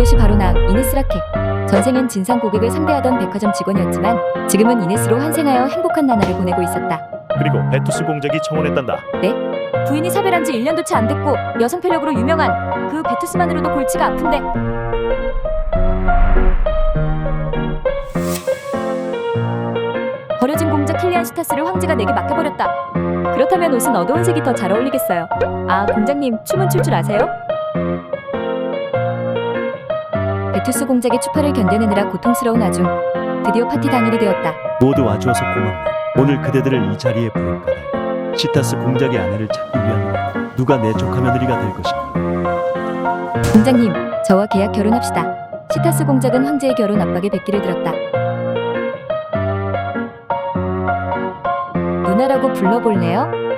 그곳이 바로 나 이네스 라켓. 전생은 진상 고객을 상대하던 백화점 직원이었지만 지금은 이네스로 환생하여 행복한 나날을 보내고 있었다. 그리고 베투스 공작이 청혼했단다. 부인이 사별한 지 1년도 채 안 됐고 여성 편력으로 유명한 그 베투스만으로도 골치가 아픈데 버려진 공작 킬리안 시타스를 황제가 내게 맡겨버렸다. 그렇다면 옷은 어두운 색이 더 잘 어울리겠어요. 아 공장님 춤은 출 줄 아세요? 베투스 공작의 추파를 견뎌내느라 고통스러운 와중 드디어 파티 당일이 되었다. 모두 와주어서 고맙네. 오늘 그대들을 이 자리에 부른 까닭. 시타스 공작의 아내를 찾기 위한 누가 내 조카 며느리가 될 것인가. 공장님, 저와 계약 결혼합시다. 시타스 공작은 황제의 결혼 압박에 백기를 들었다. 누나라고 불러볼래요?